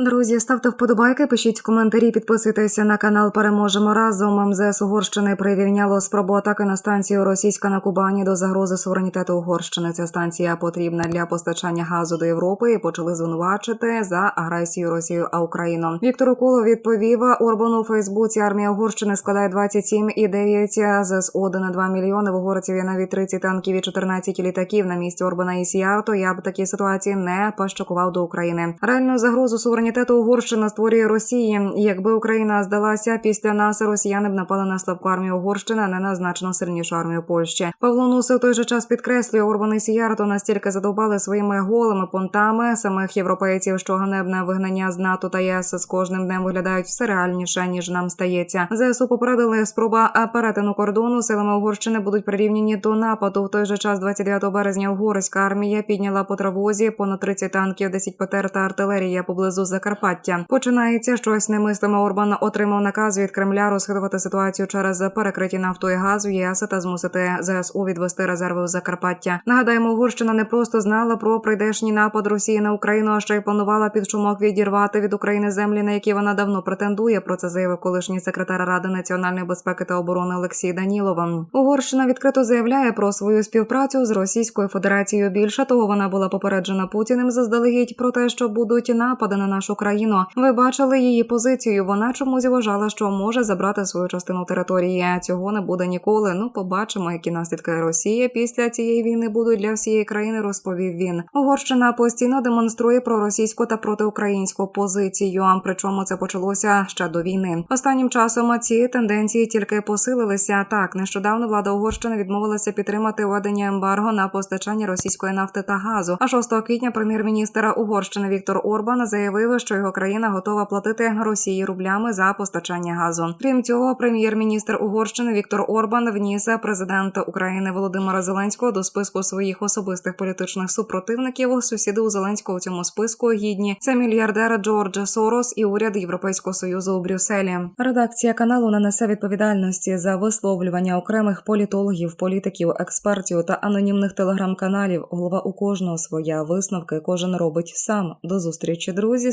Друзі, ставте вподобайки, пишіть коментарі, підписуйтеся на канал. Переможемо разом. МЗС Угорщини прирівняло спробу атаки на станцію Російська на Кубані до загрози суверенітету Угорщини. Ця станція потрібна для постачання газу до Європи. і Почали звинувачити за агресію Росію а Україну. Віктор Уколов відповів Орбану у Фейсбуці. Армія Угорщини складає 27,9 ЗСУ на 2 мільйони. В угорців є навіть 30 танків і 14 літаків на місці Орбана і Сіарту. Я б такі ситуації не пощакував до України. Реальну загрозу суверенітету Угорщина створює Росії. Якби Україна здалася після нас, росіяни б напали на слабку армію Угорщини, а не на значно сильнішу армію Польщі. Павло Нуси в той же час підкреслює Орбан і Сіярто настільки задовбали своїми голими понтами самих європейців, що ганебне вигнання з НАТО та ЄС з кожним днем виглядають все реальніше ніж нам стається. ЗСУ попередили спроба перетину кордону силами Угорщини будуть прирівняні до нападу. В той же час, 29 березня, угорська армія підняла по травозі понад 30 танків, 10 ПТР та артилерія поблизу Закарпаття. Починається щось немислиме. Орбан отримав наказ від Кремля розхитувати ситуацію через перекриті нафтою і газу ЄС та змусити ЗСУ відвести резерви у Закарпаття. Нагадаємо, Угорщина не просто знала про прийдешній напад Росії на Україну, а ще й планувала під шумок відірвати від України землі, на які вона давно претендує. Про це заявив колишній секретар Ради національної безпеки та оборони Олексій Данілова. Угорщина відкрито заявляє про свою співпрацю з Російською Федерацією. Більше того, вона була попереджена Путіним заздалегідь про те, що будуть напади на нашу країну. Ви бачили її позицію. Вона чомусь вважала, що може забрати свою частину території. Цього не буде ніколи. Ну, побачимо, які наслідки Росії після цієї війни будуть для всієї країни. Розповів він. Угорщина постійно демонструє проросійську та протиукраїнську позицію. Причому це почалося ще до війни. Останнім часом ці тенденції тільки посилилися. Так, нещодавно влада Угорщини відмовилася підтримати введення ембарго на постачання російської нафти та газу. А 6 квітня прем'єр-міністр Угорщини Віктор Орбан заявив, що його країна готова платити Росії рублями за постачання газу. Крім цього, прем'єр-міністр Угорщини Віктор Орбан вніс президента України Володимира Зеленського до списку своїх особистих політичних супротивників. Сусіди у Зеленського у цьому списку гідні це мільярдер Джордж Сорос і уряд Європейського союзу у Брюсселі. Редакція каналу не несе відповідальності за висловлювання окремих політологів, політиків, експертів та анонімних телеграм-каналів. Голова у кожного своя висновки. Кожен робить сам. До зустрічі, друзі.